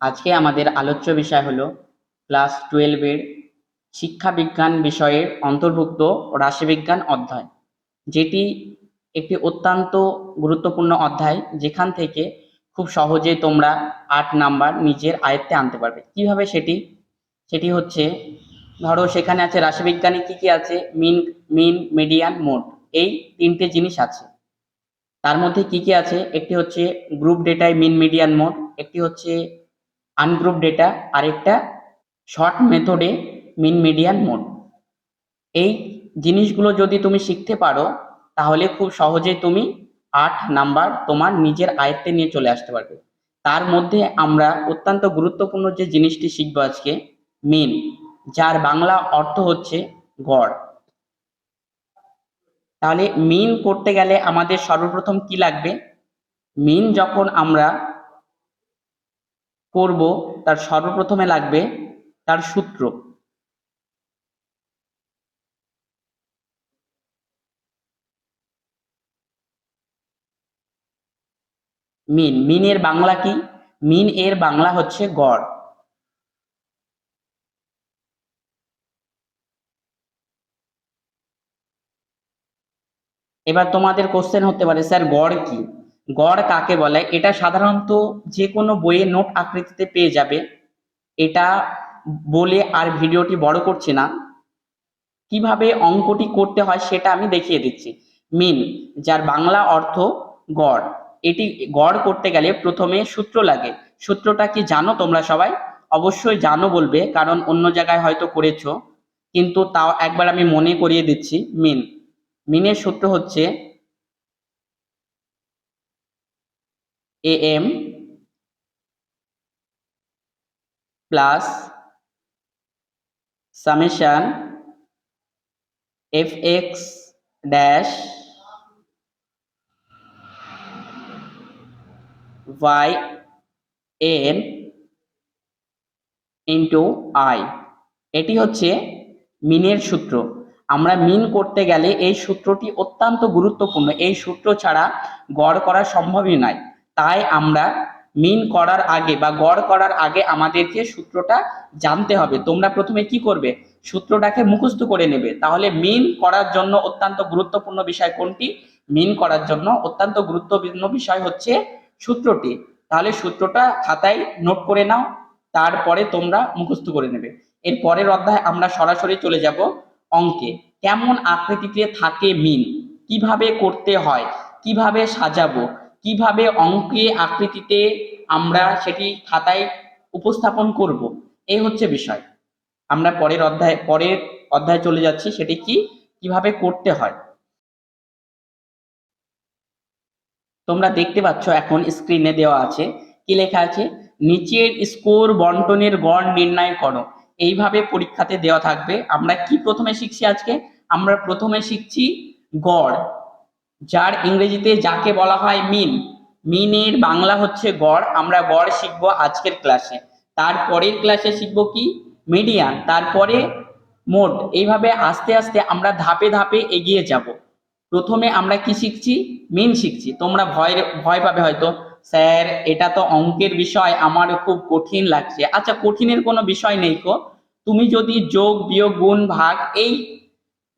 আজকে আমাদের আলোচ্য বিষয় হলো ক্লাস টুয়েলভের শিক্ষা বিজ্ঞান বিষয়ের অন্তর্ভুক্ত রাশিবিজ্ঞান অধ্যায়, যেটি একটি অত্যন্ত গুরুত্বপূর্ণ অধ্যায়, যেখান থেকে খুব সহজে তোমরা আট নাম্বার নিজের আয়ত্তে আনতে পারবে। কীভাবে সেটি? সেটি হচ্ছে, ধরো সেখানে আছে রাশিবিজ্ঞানে কি কি আছে? মিন মিন, মিডিয়ান মোড এই তিনটে জিনিস আছে। তার মধ্যে কি কি আছে? একটি হচ্ছে গ্রুপ ডেটায় মিন, মিডিয়ান মোড একটি হচ্ছে আনগ্রুপ ডেটা আরেকটা শর্ট মেথডে মিন মিডিয়ান মোড এই জিনিসগুলো যদি তুমি শিখতে পারো, তাহলে খুব সহজে তুমি আট নাম্বার তোমার নিজের আয়ত্তে নিয়ে চলে আসতে পারবে। তার মধ্যে আমরা অত্যন্ত গুরুত্বপূর্ণ যে জিনিসটি শিখব আজকে মিন যার বাংলা অর্থ হচ্ছে গড়। তাহলে মিন করতে গেলে আমাদের সর্বপ্রথম কি লাগবে? মিন যখন আমরা করব, তার সর্বপ্রথমে লাগবে তার সূত্র। মিন মিন এর বাংলা কি? মিন এর বাংলা হচ্ছে গড়। এবার তোমাদের কোশ্চেন হতে পারে, স্যার, গড় কি? গড় কাকে বলে? এটা সাধারণত যে কোনো বইয়ে নোট আকৃতিতে পেয়ে যাবে। এটা বলে আর ভিডিওটি বড় করছি না। কীভাবে অঙ্কটি করতে হয় সেটা আমি দেখিয়ে দিচ্ছি। মিন, যার বাংলা অর্থ গড়। এটি গড় করতে গেলে প্রথমে সূত্র লাগে। সূত্রটা কি জানো তোমরা সবাই? অবশ্যই জানো বলবে, কারণ অন্য জায়গায় হয়তো করেছ। কিন্তু তাও একবার আমি মনে করিয়ে দিচ্ছি। মিন, মিনের সূত্র হচ্ছে A M plus summation F X dash y n into I এটি হচ্ছে মিনের সূত্র। আমরা মিন করতে গেলে এই সূত্রটি অত্যন্ত গুরুত্বপূর্ণ। এই সূত্র ছাড়া গড় করা সম্ভবই নয়। তাই আমরা মিন করার আগে বা গড় করার আগে আমাদেরকে সূত্রটা জানতে হবে। তোমরা প্রথমে কি করবে? সূত্রটাকে মুখস্থ করে নেবে। তাহলে মিন করার জন্য অত্যন্ত গুরুত্বপূর্ণ বিষয় কোনটি? মিন করার জন্য অত্যন্ত গুরুত্বপূর্ণ বিষয় হচ্ছে সূত্রটি। তাহলে সূত্রটা খাতায় নোট করে নাও, তারপরে তোমরা মুখস্থ করে নেবে। এর পরের অধ্যায় আমরা সরাসরি চলে যাব অঙ্কে। কেমন আকৃতিতে থাকে মিন? কীভাবে করতে হয়? কীভাবে সাজাবো? কীভাবে অঙ্কে আকৃতিতে আমরা সেটি খাতায় উপস্থাপন করব এই হচ্ছে বিষয়। আমরা পরের অধ্যায় পরের অধ্যায় চলে যাচ্ছি, সেটি কি? কীভাবে করতে হয়। তোমরা দেখতে পাচ্ছ এখন স্ক্রিনে দেওয়া আছে, কি লেখা আছে? নিচের স্কোর বন্টনের গড় নির্ণয় করো। এইভাবে পরীক্ষাতে দেওয়া থাকবে। আমরা কি প্রথমে শিখছি আজকে? আমরা প্রথমে শিখছি গড়। যার ইংরেজিতে যাকে বলা হয় মিন। মিনের বাংলা হচ্ছে গড়। আমরা গড় শিখব আজকের ক্লাসে। তারপরের ক্লাসে শিখব কি? মিডিয়ান। তারপরে মোড এইভাবে আস্তে আস্তে আমরা ধাপে ধাপে এগিয়ে যাব। প্রথমে আমরা কি শিখছি? মিন শিখছি। তোমরা ভয় ভয় পাবে হয়তো। স্যার, এটা তো অঙ্কের বিষয়। আমার খুব কঠিন লাগছে। আচ্ছা কঠিনের কোনো বিষয় নেই কো। তুমি যদি যোগ, বিয়োগ, গুণ, ভাগ এই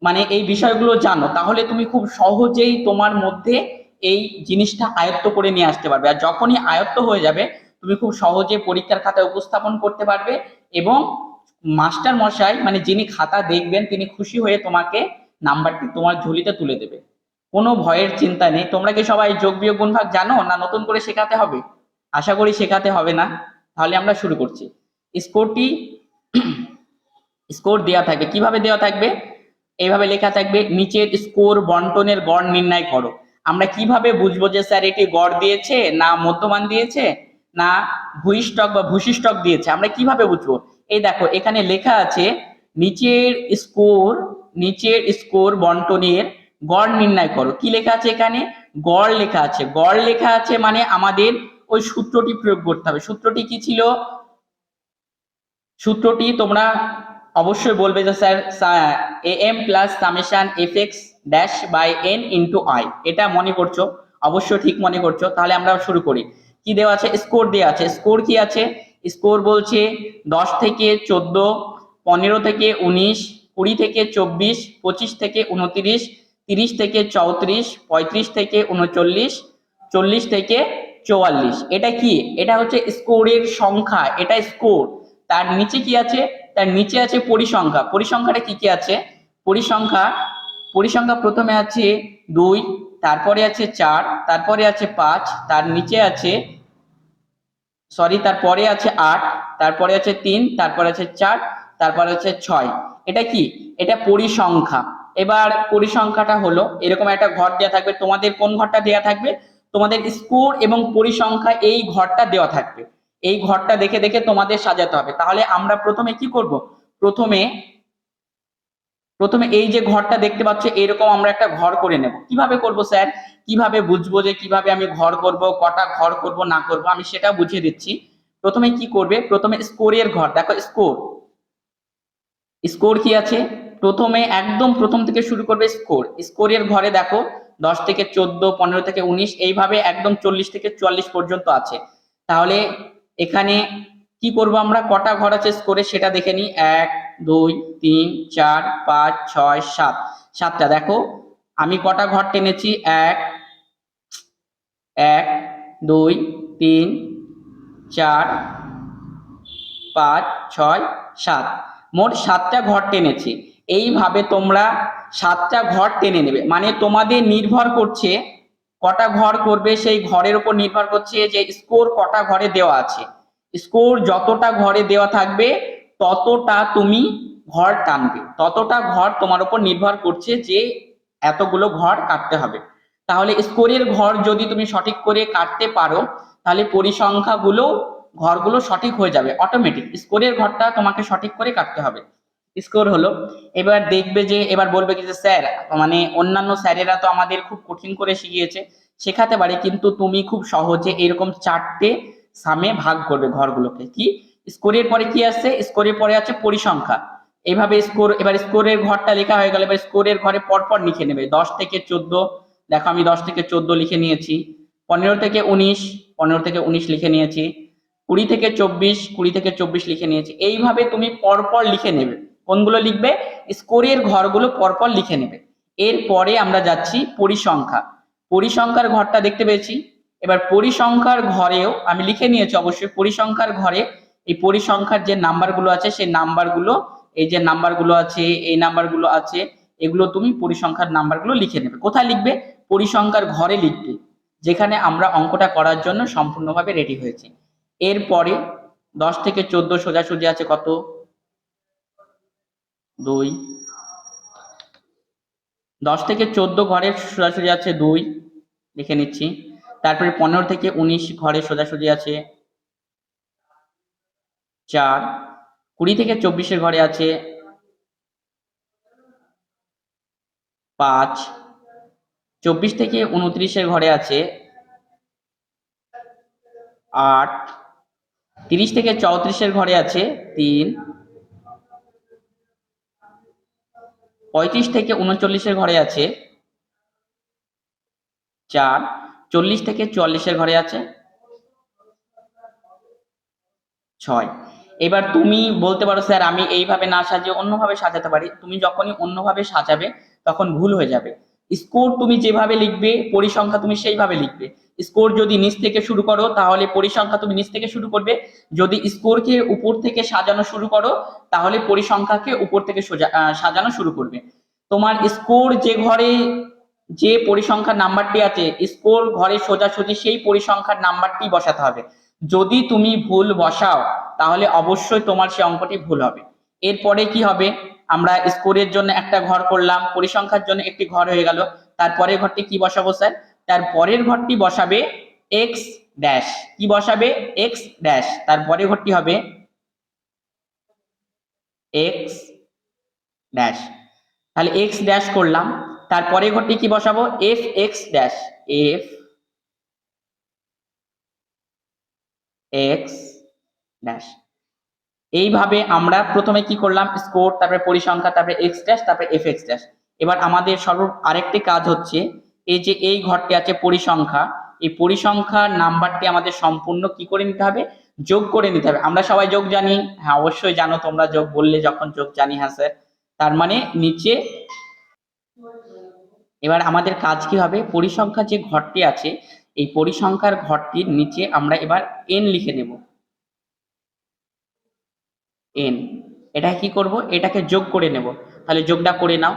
মানে এই বিষয়গুলো জানো, তাহলে তুমি খুব সহজেই তোমার মধ্যে এই জিনিসটা আয়ত্ত করে নিয়ে আসতে পারবে। আর যখনই আয়ত্ত হয়ে যাবে, তুমি খুব সহজে পরীক্ষার খাতায় উপস্থাপন করতে পারবে এবং মাস্টার মশাই মানে যিনি খাতা দেখবেন, তিনি খুশি হয়ে তোমাকে নাম্বারটি তোমার ঝুলিতে তুলে দেবে। কোনো ভয়ের চিন্তা নেই। তোমরা কি সবাই যোগ বিয়োগ গুণ ভাগ জানো না নতুন করে শেখাতে হবে? আশা করি শেখাতে হবে না। তাহলে আমরা শুরু করছি। স্কোরটি, স্কোর দেওয়া থাকবে। কীভাবে দেওয়া থাকবে? এইভাবে লেখা থাকবে, নিচের স্কোর বন্টনের গড় নির্ণয় করো। আমরা কীভাবে বুঝব যে স্যার এটি গড় দিয়েছে, না মধ্যমান দিয়েছে, না ভূইষ্ঠক বা ভূষিষ্টক দিয়েছে? আমরা কীভাবে বুঝব? এই দেখো, এখানে লেখা আছে, নিচের স্কোর নিচের স্কোর বন্টনের গড় নির্ণয় করো। কি লেখা আছে এখানে? গড় লেখা আছে। গড় লেখা আছে মানে আমাদের ওই সূত্রটি প্রয়োগ করতে হবে। সূত্রটি কি ছিল? সূত্রটি তোমরা অবশ্যই বলবে যে, sir A, M plus summation F X dash by N into I এটা মনে করছ? অবশ্যই ঠিক মনে করছ? তাহলে আমরা শুরু করি। কি দেওয়া আছে? স্কোর দেওয়া আছে। স্কোর কি আছে? স্কোর বলছে দশ থেকে চোদ্দ, পনেরো থেকে উনিশ, কুড়ি থেকে চব্বিশ, পঁচিশ থেকে উনত্রিশ, তিরিশ থেকে চৌত্রিশ, পঁয়ত্রিশ থেকে উনচল্লিশ, চল্লিশ থেকে চুয়াল্লিশ। এটা কি? এটা হচ্ছে স্কোরের সংখ্যা। এটা স্কোর। তার নিচে কি আছে? তার নিচে আছে পরিসংখ্যা। পরিসংখ্যাটা কি কি আছে? পরিসংখ্যা পরিসংখ্যা প্রথমে আছে দুই, তারপরে আছে চার, তারপরে আছে পাঁচ, তার নিচে আছে সরি তারপরে আছে আট, তারপরে আছে তিন, তারপরে আছে চার, তারপরে আছে ছয়। এটা কি? এটা পরিসংখ্যা। এবার পরিসংখ্যাটা হলো, এরকম একটা ঘর দেওয়া থাকবে। তোমাদের কোন ঘরটা দেওয়া থাকবে? তোমাদের স্কোর এবং পরিসংখ্যা এই ঘরটা দেওয়া থাকবে। এই ঘরটা দেখে দেখে তোমাদের সাজাতে হবে। তাহলে আমরা প্রথমে কি করব? প্রথমে প্রথমে এই যে ঘরটা দেখতে পাচ্ছ, এরকম আমরা একটা ঘর করে নেব। কীভাবে করব স্যার? কীভাবে বুঝব যে কীভাবে আমি ঘর করব, কটা ঘর করব, না করব, আমি সেটা বুঝিয়ে দিচ্ছি। প্রথমে কি করবে? প্রথমে স্কোরের ঘর, দেখো স্কোর। স্কোর কি আছে? প্রথমে, একদম প্রথম থেকে শুরু করবে স্কোর। স্কোরের ঘরে দেখো, দশ থেকে চোদ্দ, পনেরো থেকে উনিশ, এইভাবে একদম চল্লিশ থেকে চুয়াল্লিশ পর্যন্ত আছে। তাহলে এখানে কি করব আমরা? কটা ঘর আছে স্কোরে সেটা দেখে নিই। এক, দুই, তিন, চার, পাঁচ, ছয়, সাত। সাতটা, দেখো। আমি কটা ঘর টেনেছি? এক এক, দুই, তিন, চার, পাঁচ, ছয়, সাত। মোট সাতটা ঘর টেনেছি। এইভাবে তোমরা সাতটা ঘর টেনে নেবে। মানে তোমাদের নির্ভর করছে কটা ঘর করবে সেই ঘরের উপর নির্ভর করছে যে স্কোর কটা ঘরে দেওয়া আছে। স্কোর যতটা ঘরে দেওয়া থাকবে, ততটা তুমি ঘর টানবে। ততটা ঘর তোমার উপর নির্ভর করছে যে এতগুলো ঘর কাটতে হবে। তাহলে স্কোরের ঘর যদি তুমি সঠিক করে কাটতে পারো, তাহলে পরিসংখ্যাগুলো, ঘরগুলো সঠিক হয়ে যাবে। অটোমেটিক স্কোরের ঘরটা তোমাকে সঠিক করে কাটতে হবে। স্কোর হলো। এবার দেখবে যে, এবার বলবে কি যে, স্যার মানে অন্যান্য স্যারেরা তো আমাদের খুব কঠিন করে শিখিয়েছে। শেখাতে পারে, কিন্তু তুমি খুব সহজে এরকম চারটে সামে ভাগ করবে ঘরগুলোকে। কি? স্কোরের পরে কি আছে স্কোরের পরে আছে পরিসংখ্যা। এইভাবে স্কোর, এবার স্কোরের ঘরটা লেখা হয়ে গেল। এবার স্কোরের ঘরে পরপর লিখে নেবে। দশ থেকে চোদ্দ, দেখো আমি দশ থেকে চোদ্দ লিখে নিয়েছি। পনেরো থেকে উনিশ, পনেরো থেকে উনিশ লিখে নিয়েছি। কুড়ি থেকে চব্বিশ, কুড়ি থেকে চব্বিশ লিখে নিয়েছি। এইভাবে তুমি পরপর লিখে নেবে। কোনগুলো লিখবে? স্কোরের ঘরগুলো পরপর লিখে নেবে। এরপরে আমরা যাচ্ছি পরিসংখ্যা। পরিসংখ্যার ঘরটা দেখতে পেয়েছি। এবার পরিসংখ্যার ঘরেও আমি লিখে নিয়েছি অবশ্যই, পরিসংখ্যার ঘরে এই পরিসংখ্যার যে নাম্বারগুলো আছে, সেই নাম্বারগুলো, এই যে নাম্বারগুলো আছে, এই নাম্বারগুলো আছে, এগুলো তুমি পরিসংখ্যার নাম্বারগুলো লিখে নেবে। কোথায় লিখবে? পরিসংখ্যার ঘরে লিখবে, যেখানে আমরা অঙ্কটা করার জন্য সম্পূর্ণভাবে রেডি হয়েছি। এরপরে দশ থেকে চোদ্দ সোজাসুজি আছে কত? দুই। দশ থেকে চোদ্দ ঘরের সোজাসুজি আছে দুই। লিখে নিচ্ছি। তারপরে পনেরো থেকে উনিশ ঘরে সোজাসুজি আছে চার। কুড়ি থেকে চব্বিশের ঘরে আছে পাঁচ। চব্বিশ থেকে উনত্রিশের ঘরে আছে আট। তিরিশ থেকে চৌত্রিশের ঘরে আছে তিন। পঁয়ত্রিশ থেকে উনচল্লিশের ঘরে আছে। চার, চল্লিশ থেকে চুয়াল্লিশের ঘরে আছে। ছয়, এবার তুমি বলতে পারো, স্যার, আমি এইভাবে না সাজিয়ে অন্যভাবে সাজাতে পারি। তুমি যখনই অন্যভাবে সাজাবে, তখন ভুল হয়ে যাবে। স্কোর তুমি যেভাবে লিখবে, পরিসংখ্যা তুমি সেইভাবে লিখবে। স্কোর যদি নিচ থেকে শুরু করো, তাহলে পরিসংখ্যা তুমি নিচ থেকে শুরু করবে। যদি স্কোরকে উপর থেকে সাজানো শুরু করো, তাহলে পরিসংখ্যাকে উপর থেকে সোজা- সাজানো শুরু করবে। তোমার স্কোর যে ঘরে যে পরিসংখ্যার নাম্বারটি আছে, স্কোর ঘরে সোজাসুজি সেই পরিসংখ্যার নাম্বারটি বসাতে হবে। যদি তুমি ভুল বসাও, তাহলে অবশ্যই তোমার সেই অঙ্কটি ভুল হবে। এরপরে কি হবে? আমরা স্কোরের জন্য একটা ঘর করলাম, পরিসংখ্যার জন্য একটি ঘর হয়ে গেল। তারপরে ঘরটি কি বসাবো, স্যার? তার পরের ঘরটি বসাবে এক্স ড্যাশ কি বসাবে? এক্স ড্যাশ তার পরের ঘরটি হবে এক্স ড্যাশ তাহলে এক্স ড্যাশ করলাম। তারপরে ঘরটি কি বসাবো? F X dash F X dash এইভাবে আমরা প্রথমে কি করলাম? স্কোর তারপরে পরিসংখ্যা তারপরে এক্স ড্যাশ তারপরে এফ এক্স ড্যাশ এবার আমাদের সর্ব আরেকটি কাজ হচ্ছে এই যে এই ঘরটি আছে পরিসংখ্যা, এই পরিসংখ্যার নাম্বারটি আমাদের সম্পূর্ণ কি করে নিতে হবে? যোগ করে নিতে হবে। আমরা সবাই যোগ জানি? হ্যাঁ অবশ্যই জানো তোমরা যোগ বললে যখন যোগ জানি হ্যাঁ স্যার তার মানে নিচে এবার আমাদের কাজ কি হবে? পরিসংখ্যা যে ঘরটি আছে, এই পরিসংখ্যার ঘরটির নিচে আমরা এবার এন লিখে নেব। এন এটা কি করব? এটাকে যোগ করে নেব। তাহলে যোগটা করে নাও।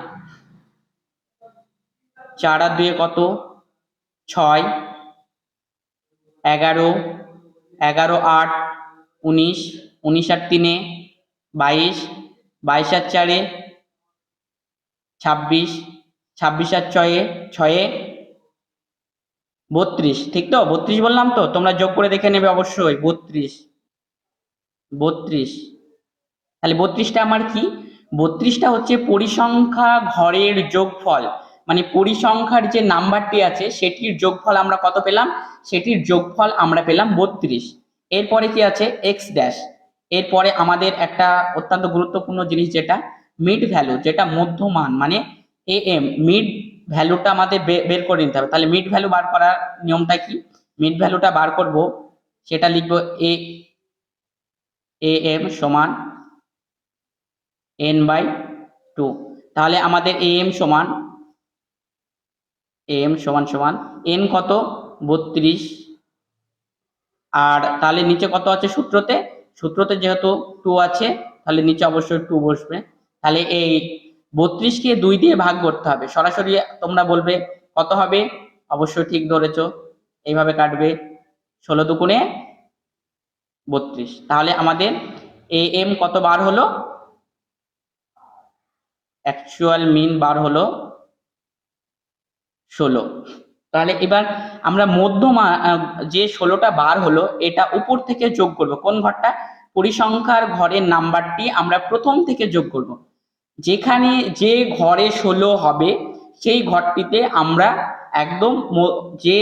চার আর দুয়ে কত? ছয়। এগারো। এগারো আট। উনিশ। উনিশ আর তিনে বাইশ। বাইশ আর চারে ছাব্বিশ। ছাব্বিশ আর ছয়ে ছয়ে বত্রিশ। ঠিক তো? বত্রিশ বললাম তো? তোমরা যোগ করে দেখে নেবে অবশ্যই। বত্রিশ। বত্রিশ। তাহলে বত্রিশটা আমার কি? বত্রিশটা হচ্ছে পরিসংখ্যা ঘরের যোগফল। মানে পরিসংখ্যার যে নাম্বারটি আছে, সেটির যোগফল আমরা কত পেলাম? সেটির যোগফল আমরা পেলাম বত্রিশ। এরপরে কি আছে? এক্স ড্যাশ এরপরে আমাদের একটা অত্যন্ত গুরুত্বপূর্ণ জিনিস যেটা মিড ভ্যালু যেটা মধ্যমান মানে এ এম মিড ভ্যালুটা আমাদের বের করে নিতে হবে। তাহলে মিড ভ্যালু বার করার নিয়মটা কি? মিড ভ্যালুটা বার করব, সেটা লিখব এ এ এম সমান এন বাই টু তাহলে আমাদের এ এম সমান এম সমান সমান এন কত? বত্রিশ। আর তাহলে নিচে কত আছে সূত্রতে? সূত্রতে যেহেতু টু আছে, তাহলে নিচে অবশ্যই টু বসবে। তাহলে এই বত্রিশকে দুই দিয়ে ভাগ করতে হবে। সরাসরি তোমরা বলবে কত হবে? অবশ্যই ঠিক ধরেছো। এইভাবে কাটবে। ষোলো দুগুণে বত্রিশ। তাহলে আমাদের এ এম কত বার হলো? অ্যাকচুয়াল মিন বার হলো। ষোলো। তাহলে এবার আমরা মধ্যমা যে ষোলোটা বার হলো, এটা উপর থেকে যোগ করব। কোন ঘরটা? পরিসংখ্যার ঘরের নাম্বারটি আমরা প্রথম থেকে যোগ করব। যেখানে যে ঘরে ষোলো হবে, সেই ঘরটিতে আমরা একদম যে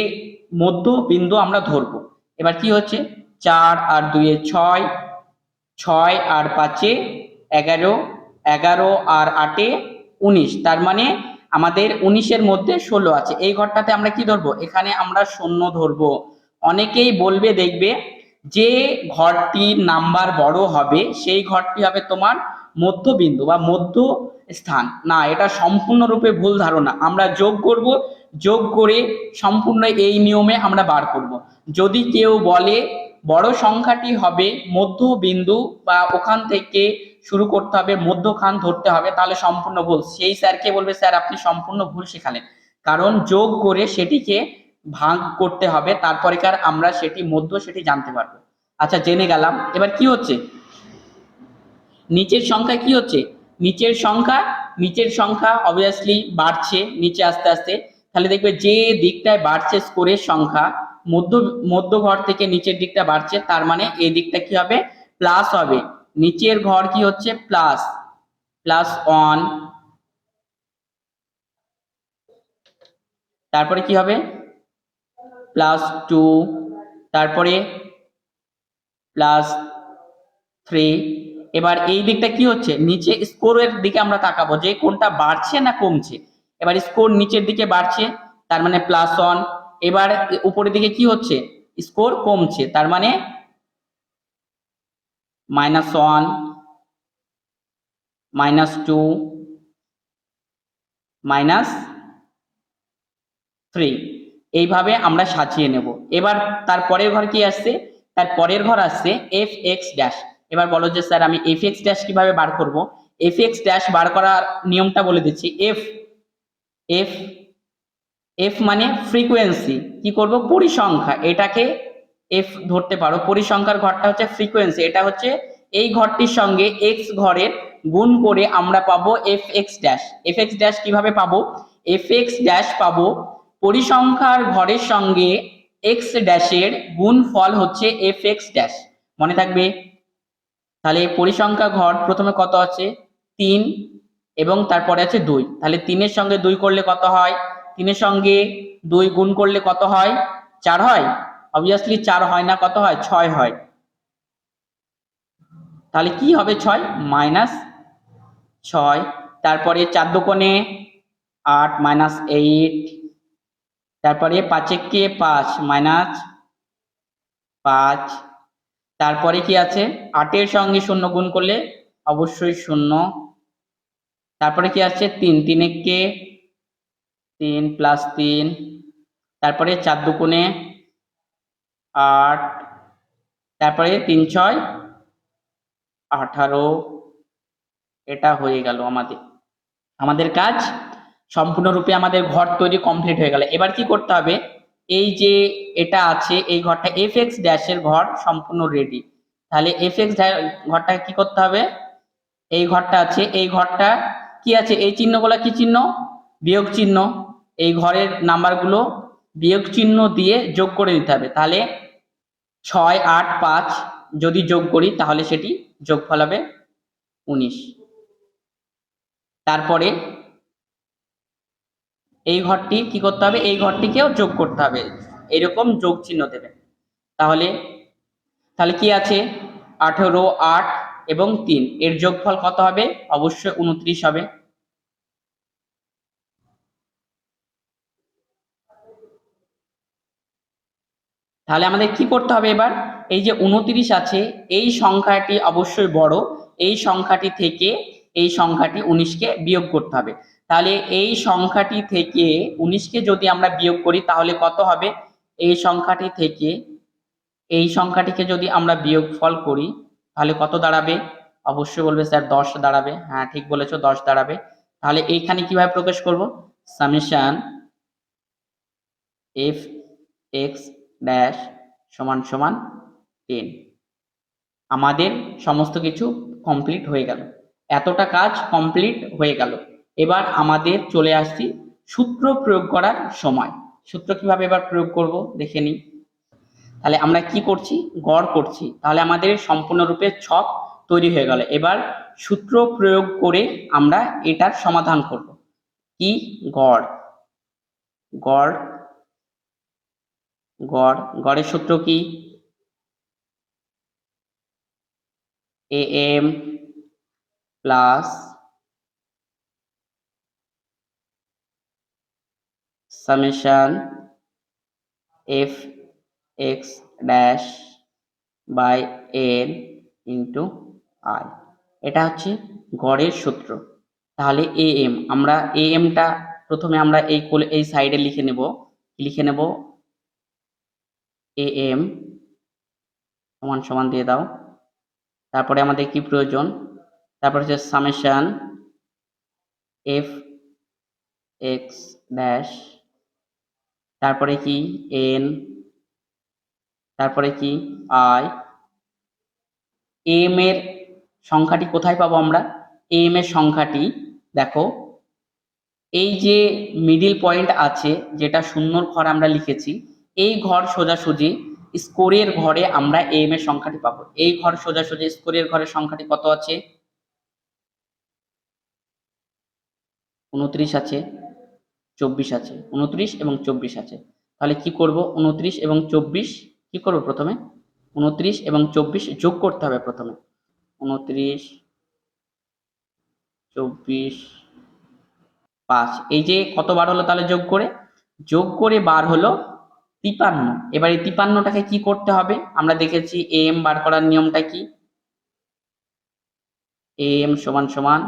মধ্য বিন্দু আমরা ধরবো। এবার কি হচ্ছে? চার আর দুয়ে ছয় ছয় আর পাঁচে এগারো এগারো আর আটে উনিশ। তার মানে আমাদের উনিশের মধ্যে ষোলো আছে। এই ঘরটাতে আমরা কি ধরবো? এখানে আমরা শূন্য ধরবো। অনেকেই বলবে, দেখবে যে ঘরটির নাম্বার বড় হবে, সেই ঘরটি হবে তোমার মধ্যবিন্দু বা মধ্য স্থান না, এটা সম্পূর্ণরূপে ভুল ধারণা। আমরা যোগ করব, যোগ করে সম্পূর্ণ এই নিয়মে আমরা বার করব। যদি কেউ বলে, বড় সংখ্যাটি হবে মধ্যবিন্দু বা ওখান থেকে শুরু করতে হবে, মধ্যখান ধরতে হবে, তাহলে সম্পূর্ণ ভুল। সেই স্যারকে বলবে স্যার আপনি সম্পূর্ণ ভুল শেখালেন। কারণ যোগ করে সেটিকে ভাগ করতে হবে তারপরে কার আমরা সেটি মধ্য সেটি জানতে পারব। আচ্ছা জেনে গেলাম। এবার কি হচ্ছে? নিচের সংখ্যা কি হচ্ছে? নিচের সংখ্যা নিচের সংখ্যা অবভিয়াসলি বাড়ছে, নিচে আস্তে আস্তে। তাহলে দেখবে যে দিকটায় বাড়ছে স্কোরের সংখ্যা, মধ্য মধ্য ঘর থেকে নিচের দিকটা বাড়ছে, তার মানে এই দিকটা কি হবে? প্লাস হবে। নিচের ঘর কি হচ্ছে? প্লাস প্লাস ওয়ান তারপরে কি হবে? প্লাস টু তারপরে প্লাস থ্রি এবার এই দিকটা কি হচ্ছে? নিচে স্কোরের দিকে আমরা তাকাবো যে কোনটা বাড়ছে না কমছে। এবার স্কোর নিচের দিকে বাড়ছে, তার মানে প্লাস ওয়ান এবার উপরের দিকে কি হচ্ছে? স্কোর কমছে, তার মানে minus one minus two minus three এইভাবে আমরা সাজিয়ে নেব। এবার তার পরের ঘর কি আসছে? তার পরের ঘর আসছে এফ এক্স ড্যাশ এবার বলো যে স্যার, আমি এফ এক্স ড্যাশ কীভাবে বার করব? এফ এক্স ড্যাশ বার করার নিয়মটা বলে দিচ্ছি। এফ এফ এফ মানে ফ্রিকোয়েন্সি কি করব? পরিসংখ্যা। এটাকে এফ ধরতে পারো। পরিসংখ্যার ঘরটা হচ্ছে ফ্রিকোয়েন্সি এটা হচ্ছে এই ঘরটির সঙ্গে এক্স ঘরের গুণ করে আমরা পাবো F X dash F X dash কীভাবে পাবো? এফ এক্স ড্যাশ পাবো পরিসংখ্যার ঘরের সঙ্গে এক্স ড্যাশের গুণ ফল হচ্ছে এফ এক্স ড্যাশ মনে থাকবে? তাহলে পরিসংখ্যা ঘর প্রথমে কত আছে? তিন এবং তারপরে আছে দুই। তাহলে তিনের সঙ্গে দুই করলে কত হয়? তিনের সঙ্গে দুই গুণ করলে কত হয়? চার হয়? অবভিয়াসলি চার হয় না, কত হয়? ছয় হয়। তাহলে কি হবে ছয়? মাইনাস ছয়। তারপরে চার দোকানে আট, মাইনাস এইট। তারপরে পাঁচে কে? পাঁচ, মাইনাস পাঁচ। তারপরে কি আছে? আটের সঙ্গে শূন্য গুণ করলে অবশ্যই শূন্য। তারপরে কি আছে? তিন, তিনে কে? তিন প্লাস তিন। তারপরে চার দুগুণে আট, তারপরে তিন, ছয়, আঠারো, এটা হয়ে গেল আমাদের। আমাদের কাজ সম্পূর্ণরূপে আমাদের ঘর তৈরি কমপ্লিট হয়ে গেল। এবার কি করতে হবে? এই যে এটা আছে, এই ঘরটা এফ এক্স ড্যাশের ঘর সম্পূর্ণ রেডি তাহলে এফ এক্স ঘরটা কি করতে হবে? এই ঘরটা আছে, এই ঘরটা কি আছে? এই চিহ্নগুলো কি চিহ্ন? বিয়োগ চিহ্ন। এই ঘরের নাম্বারগুলো বিয়োগ চিহ্ন দিয়ে যোগ করে দিতে হবে। তাহলে ছয়, আট, পাঁচ যদি যোগ করি, তাহলে সেটি যোগফল হবে উনিশ। তারপরে এই ঘরটি কি করতে হবে? এই ঘরটিকেও যোগ করতে হবে। এরকম যোগ চিহ্ন দেবে। তাহলে তাহলে কি আছে? আঠেরো, আট এবং তিন। এর যোগফল কত হবে? অবশ্যই উনত্রিশ হবে। তাহলে আমাদের কি করতে হবে এবার? এই যে উনত্রিশ আছে, এই সংখ্যাটি অবশ্যই বড়। এই সংখ্যাটি থেকে এই সংখ্যাটি উনিশকে বিয়োগ করতে হবে। তাহলে এই সংখ্যাটি থেকে উনিশকে যদি আমরা বিয়োগ করি, তাহলে কত হবে? এই সংখ্যাটি থেকে, এই সংখ্যাটিকে যদি আমরা বিয়োগ ফল করি, তাহলে কত দাঁড়াবে? অবশ্যই বলবে স্যার, দশ দাঁড়াবে। হ্যাঁ ঠিক বলেছ, দশ দাঁড়াবে। তাহলে এইখানে কীভাবে প্রকাশ করব? সামেশন এফ এক্স ড্যাশ সমান সমান টেন আমাদের সমস্ত কিছু কমপ্লিট হয়ে গেল। এতটা কাজ কমপ্লিট হয়ে গেল। এবার আমাদের চলে আসছি সূত্র প্রয়োগ করার সময়। সূত্র কীভাবে এবার প্রয়োগ করব দেখে নিই। তাহলে আমরা কি করছি? গড় করছি। তাহলে আমাদের সম্পূর্ণরূপে ছক তৈরি হয়ে গেল। এবার সূত্র প্রয়োগ করে আমরা এটার সমাধান করব। কি? গড়। গড় গড়, গড়ের সূত্র কি? A M plus summation F X dash by N into I এটা হচ্ছে গড়ের সূত্র। তাহলে এ এম আমরা এ এমটা প্রথমে আমরা এই কোলে, এই সাইডে লিখে নেব। লিখে নেব? এ এম সমান সমান দিয়ে দাও। তারপরে আমাদের কি প্রয়োজন? তারপর হচ্ছে সামেশন এফ এক্স ড্যাশ তারপরে কি? এন তারপরে কি? আই এম এর সংখ্যাটি কোথায় পাবো আমরা? এম এর সংখ্যাটি, দেখো, এই যে মিডিল পয়েন্ট আছে, যেটা শূন্যর ঘর আমরা লিখেছি এই ঘর সোজাসুজি, স্কোরের ঘরে আমরা এম এর সংখ্যাটি পাবো। এই ঘর সোজাসুজি, স্কোরের ঘরের সংখ্যাটি কত আছে? উনত্রিশ আছে, চব্বিশ আছে, উনত্রিশ এবং চব্বিশ আছে। তাহলে কি করব? উনত্রিশ এবং চব্বিশ, কি করব প্রথমে? উনত্রিশ এবং চব্বিশ যোগ করতে হবে প্রথমে। উনত্রিশ, চব্বিশ, পাঁচ। এই যে কত বার হলো তাহলে যোগ করে? যোগ করে বার হলো তিপান্ন। এবার এই তিপান্নটাকে কি করতে হবে? আমরা দেখেছি এ এম বার করার নিয়মটা কি? এম সমান সমান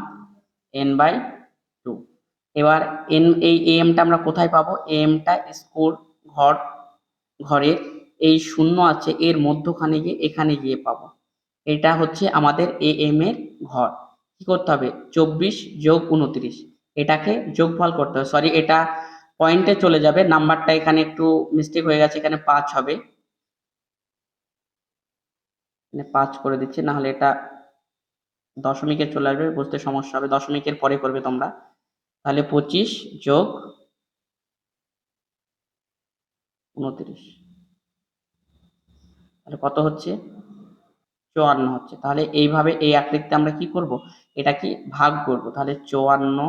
এন বাই টু এবার এন এই এমটা আমরা কোথায় পাবো? এমটা স্কোর ঘর, ঘরের এই শূন্য আছে এর মধ্যখানে গিয়ে এখানে গিয়ে পাবো। এটা হচ্ছে আমাদের এ এম এর ঘর। কি করতে হবে? চব্বিশ যোগ উনত্রিশ। এটাকে যোগফল করতে হবে। সরি এটা পয়েন্টে চলে যাবে, নাম্বারটা এখানে একটু মিস্টেক হয়ে গেছে, এখানে পাঁচ হবে। পাঁচ করে দিচ্ছি না হলে এটা দশমিকে চলে আসবে, বুঝতে সমস্যা হবে, দশমিকের পরে করবে তোমরা। তাহলে পঁচিশ যোগ উনত্রিশ। তাহলে কত হচ্ছে? চুয়ান্ন হচ্ছে। তাহলে এইভাবে এই আকৃতিতে আমরা কি করব? এটা কি? ভাগ করব। তাহলে চুয়ান্ন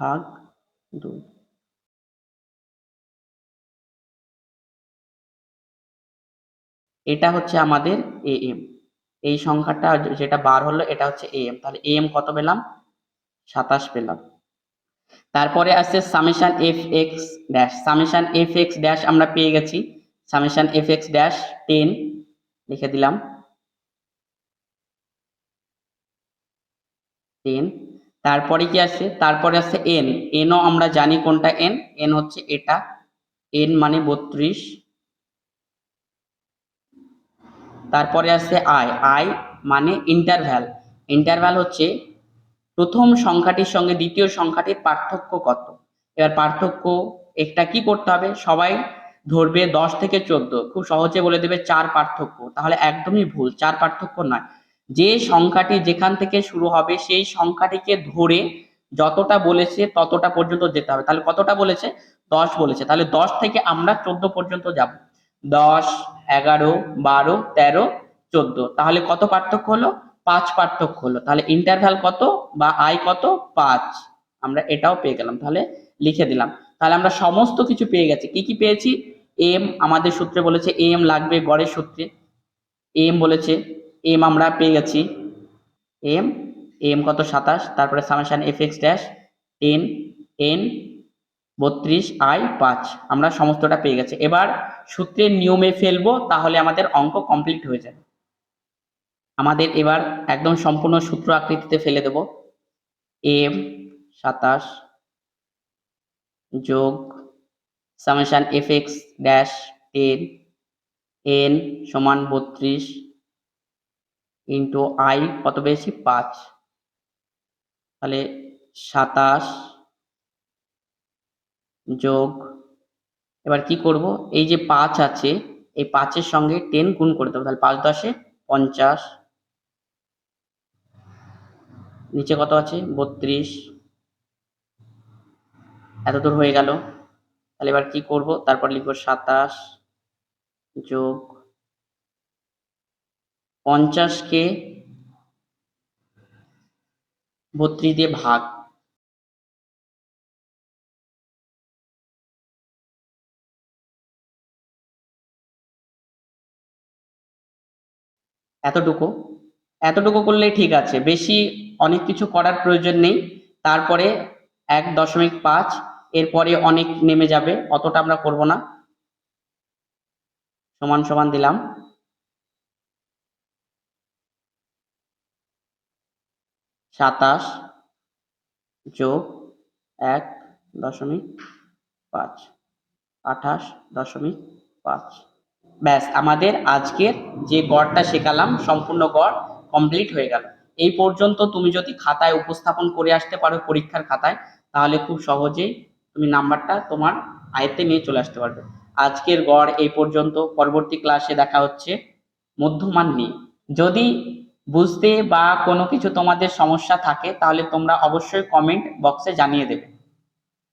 ভাগ দুই। এটা হচ্ছে আমাদের এ এম এই সংখ্যাটা যেটা বার হলো, এটা হচ্ছে এ এম তাহলে এ এম কত পেলাম? সাতাশ পেলাম। তারপরে আসছে summation F X dash summation F X dash আমরা পেয়ে গেছি। Summation F X dash ten লিখে দিলাম। টেন তারপরে কি আসছে তারপরে আসছে এন এনও আমরা জানি কোনটা এন এন হচ্ছে এটা। এন মানে বত্রিশ। তারপরে আসছে আই আই মানে ইন্টারভ্যাল ইন্টারভ্যাল হচ্ছে প্রথম সংখ্যাটির সঙ্গে দ্বিতীয় সংখ্যাটির পার্থক্য কত? এবার পার্থক্য একটা কি করতে হবে? সবাই ধরবে দশ থেকে চোদ্দ। খুব সহজে বলে দেবে চার পার্থক্য। তাহলে একদমই ভুল। চার পার্থক্য নয়। যে সংখ্যাটি যেখান থেকে শুরু হবে, সেই সংখ্যাটিকে ধরে যতটা বলেছে ততটা পর্যন্ত যেতে হবে। তাহলে কতটা বলেছে? দশ বলেছে। তাহলে দশ থেকে আমরা চোদ্দ পর্যন্ত যাব। দশ, এগারো, বারো, তেরো, চোদ্দ। তাহলে কত পার্থক্য হলো? পাঁচ পার্থক্য হলো। তাহলে ইন্টারভ্যাল কত বা আই কত? পাঁচ। আমরা এটাও পেয়ে গেলাম। তাহলে লিখে দিলাম। তাহলে আমরা সমস্ত কিছু পেয়ে গেছি। কি কি পেয়েছি? এম আমাদের সূত্রে বলেছে এম লাগবে গড়ের সূত্রে। এম বলেছে এম আমরা পেয়ে গেছি। এম এম কত? সাতাশ। তারপরে summation F X dash ten N বত্রিশ আই পাঁচ। আমরা সমস্তটা পেয়ে গেছি। এবার সূত্রের নিয়মে ফেলব, তাহলে আমাদের অঙ্ক কমপ্লিট হয়ে যাবে। আমাদের এবার একদম সম্পূর্ণ সূত্র আকৃতিতে ফেলে দেব। এম সাতাশ যোগ summation F X dash ten N সমান বত্রিশ। ইন্টু আই কত পেয়েছি? পাঁচ। তাহলে সাতাশ যোগ, এবার কি করব? এই যে পাঁচ আছে, এই পাঁচের সঙ্গে টেন গুণ করে দেবো, তাহলে পাঁচ দশে পঞ্চাশ। নিচে কত আছে? বত্রিশ। এত দূর হয়ে গেল। তাহলে এবার কি করব? তারপর লিখব সাতাশ যোগ পঞ্চাশকে বত্রিশ দিয়ে ভাগ। এতটুকু। এতটুকু করলেই ঠিক আছে। বেশি অনেক কিছু করার প্রয়োজন নেই। তারপরে এক দশমিক পাঁচ, এরপরে অনেক নেমে যাবে। অতটা আমরা করব না। সমান সমান দিলাম। সাতাশ যোগ এক দশমিক পাঁচ, আঠাশ দশমিক পাঁচ। ব্যাস, আমাদের আজকের যে গড়টা শেখালাম, সম্পূর্ণ গড় কমপ্লিট হয়ে গেল। এই পর্যন্ত তুমি যদি খাতায় উপস্থাপন করে আসতে পারো পরীক্ষার খাতায়, তাহলে খুব সহজেই তুমি নাম্বারটা তোমার আয়ত্তে নিয়ে চলে আসতে পারবে। আজকের গড় এই পর্যন্ত, পরবর্তী ক্লাসে দেখা হচ্ছে মধ্যমান নিয়ে। যদি বুঝতে বা কোনো কিছু তোমাদের সমস্যা থাকে তাহলে তোমরা অবশ্যই কমেন্ট বক্সে জানিয়ে দেবে।